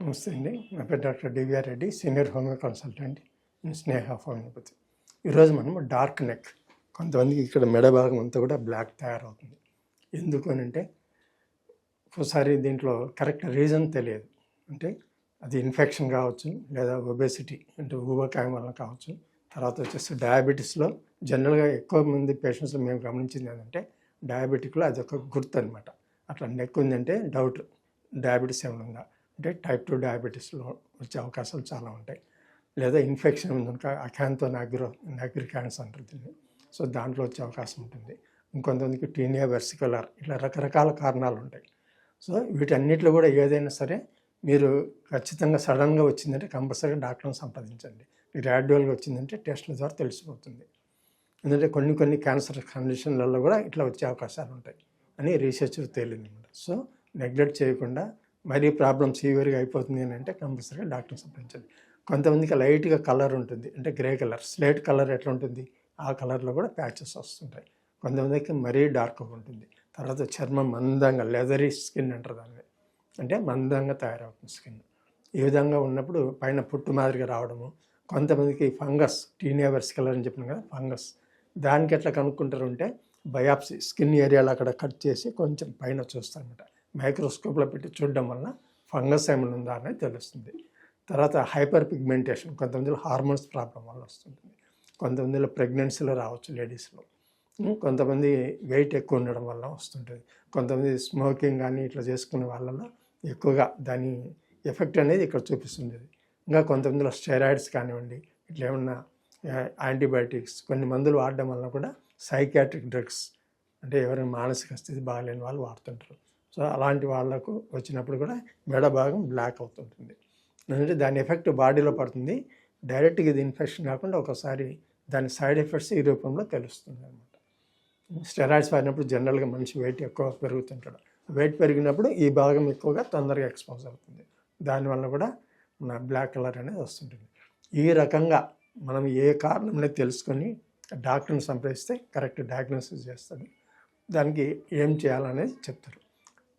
నమస్తే అండి. నా పేరు doctor D V R Reddy senior homeo consultant in Sneha homeopathy. ఈరోజు మనం డార్క్ నెక్ కొంతమందికి ఇక్కడ మెడ భాగం అంతా కూడా బ్లాక్ తయారవుతుంది. ఎందుకు అని అంటే ఒకసారి దీంట్లో కరెక్ట్ రీజన్ తెలియదు. అంటే అది ఇన్ఫెక్షన్ కావచ్చు లేదా ఒబేసిటీ అంటే ఊబకాయం వల్ల కావచ్చు. తర్వాత వచ్చేసి డయాబెటీస్లో జనరల్గా ఎక్కువ మంది పేషెంట్స్లో మేము గమనించింది ఏంటంటే డయాబెటిక్లో అది ఒక గుర్తు అనమాట అట్లా నెక్ ఉందంటే డౌట్ డయాబెటీస్ ఏమైనా ఉందా? అంటే టైప్ టూ డయాబెటీస్లో వచ్చే అవకాశాలు చాలా ఉంటాయి. లేదా ఇన్ఫెక్షన్ ఉంది అకాంతో నాగ్రో నాగ్రికాన్స్ అంటారు దీన్ని. సో దాంట్లో వచ్చే అవకాశం ఉంటుంది. ఇంకొంతమందికి టీనియా వెర్సికులర్ ఇట్లా రకరకాల కారణాలు ఉంటాయి. సో వీటన్నిటిలో కూడా ఏదైనా సరే మీరు ఖచ్చితంగా సడన్గా వచ్చిందంటే కంపల్సరీగా డాక్టర్ని సంప్రదించండి. గ్రాడ్యువల్గా వచ్చిందంటే టెస్ట్ల ద్వారా తెలిసిపోతుంది. ఎందుకంటే కొన్ని కొన్ని క్యాన్సర్ కండిషన్లలో కూడా ఇట్లా వచ్చే అవకాశాలు ఉంటాయి. అని రీసెర్చ్ తేలింది అనమాట సో నెగ్లెక్ట్ చేయకుండా మరీ ప్రాబ్లం సీవియర్గా అయిపోతుంది అని అంటే కంపల్సరీగా డాక్టర్ని సంప్రదించండి కొంతమందికి లైట్గా కలర్ ఉంటుంది. అంటే గ్రే కలర్. స్లేట్ కలర్ ఎట్లా ఉంటుంది? ఆ కలర్లో కూడా ప్యాచెస్ వస్తుంటాయి. కొంతమందికి మరీ డార్క్గా ఉంటుంది. తర్వాత చర్మం మందంగా లెదరీ స్కిన్ అంటారు దాన్ని. అంటే మందంగా తయారవుతుంది స్కిన్. ఈ విధంగా ఉన్నప్పుడు పైన పుట్టు మాదిరిగా రావడము కొంతమందికి ఫంగస్ టీనేవర్స్ కలర్ అని చెప్పిన కదా ఫంగస్. దానికి ఎట్లా కనుక్కుంటారు అంటే బయాప్సీ స్కిన్ ఏరియాలో అక్కడ కట్ చేసి కొంచెం పైన చూస్తారనమాట మైక్రోస్కోప్లో పెట్టి చూడడం వల్ల ఫంగస్ ఏమైనా ఉందా అనేది తెలుస్తుంది. తర్వాత హైపర్ పిగ్మెంటేషన్ కొంతమందిలో హార్మోన్స్ ప్రాబ్లం వల్ల వస్తుంటుంది కొంతమందిలో ప్రెగ్నెన్సీలో రావచ్చు లేడీస్లో. కొంతమంది వెయిట్ ఎక్కువ ఉండడం వల్ల వస్తుంటుంది. కొంతమంది స్మోకింగ్ కానీ ఇట్లా చేసుకునే వాళ్ళలో ఎక్కువగా దాని ఎఫెక్ట్ అనేది ఇక్కడ చూపిస్తుంది. ఇంకా కొంతమందిలో స్టెరాయిడ్స్ కానివ్వండి ఇట్లా ఏమన్నా యాంటీబయాటిక్స్ కొన్ని మందులు వాడడం వల్ల కూడా సైకాట్రిక్ డ్రగ్స్ అంటే ఎవరైనా మానసిక స్థితి బాగాలేని వాళ్ళు వాడుతుంటారు. సో అలాంటి వాళ్ళకు వచ్చినప్పుడు కూడా మెడ భాగం బ్లాక్ అవుతుంటుంది. అంటే దాని ఎఫెక్ట్ బాడీలో పడుతుంది. డైరెక్ట్గా ఇది ఇన్ఫెక్షన్ కాకుండా ఒకసారి దాని సైడ్ ఎఫెక్ట్స్ ఈ రూపంలో తెలుస్తుంది అనమాట స్టెరాయిడ్స్ వాడినప్పుడు జనరల్గా మనిషి వెయిట్ ఎక్కువ పెరుగుతుంటాడు. వెయిట్ పెరిగినప్పుడు ఈ భాగం ఎక్కువగా తొందరగా ఎక్స్పోజ్ అవుతుంది. దానివల్ల కూడా మన బ్లాక్ కలర్ అనేది వస్తుంటుంది. ఈ రకంగా మనం ఏ కారణం అనేది తెలుసుకొని డాక్టర్ని సంప్రదిస్తే కరెక్ట్ డయాగ్నోసిస్ చేస్తాడు. దానికి ఏం చేయాలనేది చెప్తారు.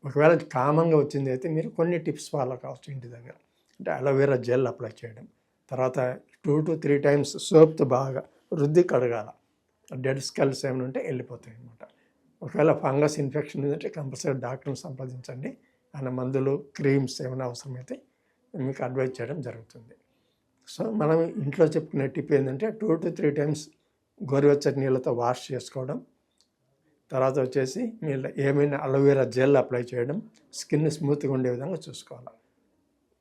ఒకవేళ కామన్గా వచ్చింది అయితే మీరు కొన్ని టిప్స్ ఫాలో కావచ్చు ఇంటి దగ్గర. అంటే అలోవెరా జెల్ అప్లై చేయడం. తర్వాత టూ టు త్రీ టైమ్స్ సోప్తో బాగా రుద్ది కడగాల. డెడ్ స్కెల్స్ ఏమైనా ఉంటే వెళ్ళిపోతాయి అనమాట ఒకవేళ ఫంగస్ ఇన్ఫెక్షన్ ఉందంటే కంపల్సరీ డాక్టర్ని సంప్రదించండి. ఆయన మందులు క్రీమ్స్ ఏమైనా అవసరమైతే మీకు అడ్వైజ్ చేయడం జరుగుతుంది. సో మనం ఇంట్లో చెప్పుకునే టిప్ ఏంటంటే టూ టు త్రీ టైమ్స్ గోరువెచ్చటి నీళ్ళతో వాష్ చేసుకోవడం. తర్వాత వచ్చేసి మీరు ఏమైనా అలోవెరా జెల్ అప్లై చేయడం స్కిన్ స్మూత్గా ఉండే విధంగా చూసుకోవాలి.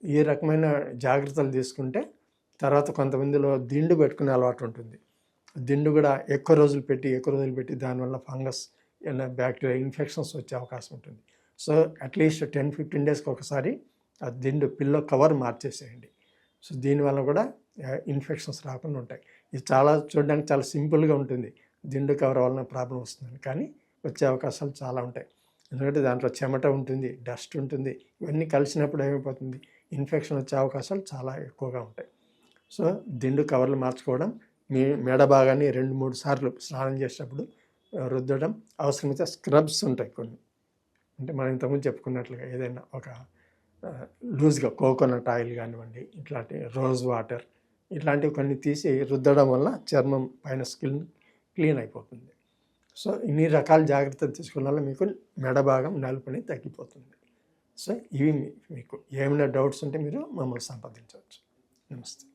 ఈ రకమైన జాగ్రత్తలు తీసుకుంటే తర్వాత కొంతమందిలో దిండు పెట్టుకునే అలవాటు ఉంటుంది. దిండు కూడా ఎక్కువ రోజులు పెట్టి ఎక్కువ రోజులు పెట్టి దానివల్ల ఫంగస్ ఏమైనా బ్యాక్టీరియా ఇన్ఫెక్షన్స్ వచ్చే అవకాశం ఉంటుంది. సో అట్లీస్ట్ టెన్ ఫిఫ్టీన్ డేస్కి ఒకసారి ఆ దిండు పిల్లో కవర్ మార్చేసేయండి. సో దీనివల్ల కూడా ఇన్ఫెక్షన్స్ రాకుండా ఉంటాయి. ఇది చాలా చూడడానికి చాలా సింపుల్గా ఉంటుంది. దిండు కవర్ వలన ప్రాబ్లం వస్తుంది కానీ వచ్చే అవకాశాలు చాలా ఉంటాయి. ఎందుకంటే దాంట్లో చెమట ఉంటుంది డస్ట్ ఉంటుంది ఇవన్నీ కలిసినప్పుడు ఏమైపోతుంది? ఇన్ఫెక్షన్ వచ్చే అవకాశాలు చాలా ఎక్కువగా ఉంటాయి. సో దిండు కవర్లు మార్చుకోవడం మీ మెడ భాగాన్ని రెండు మూడు సార్లు స్నానం చేసేటప్పుడు రుద్దడం అవసరమైతే స్క్రబ్స్ ఉంటాయి కొన్ని. అంటే మనం ఇంతకుముందు చెప్పుకున్నట్లుగా ఏదైనా ఒక లూజ్గా కోకోనట్ ఆయిల్ కానివ్వండి ఇట్లాంటి రోజ్ వాటర్ ఇట్లాంటివి కొన్ని తీసి రుద్దడం వల్ల చర్మం పైన స్కిన్ క్లీన్ అయిపోతుంది. సో ఇన్ని రకాల జాగ్రత్తలు తీసుకున్న వల్ల మీకు మెడ భాగం నలుపుని తగ్గిపోతుంది. సో ఇవి మీకు ఏమైనా డౌట్స్ ఉంటే మీరు మమ్మల్ని సంప్రదించవచ్చు. నమస్తే.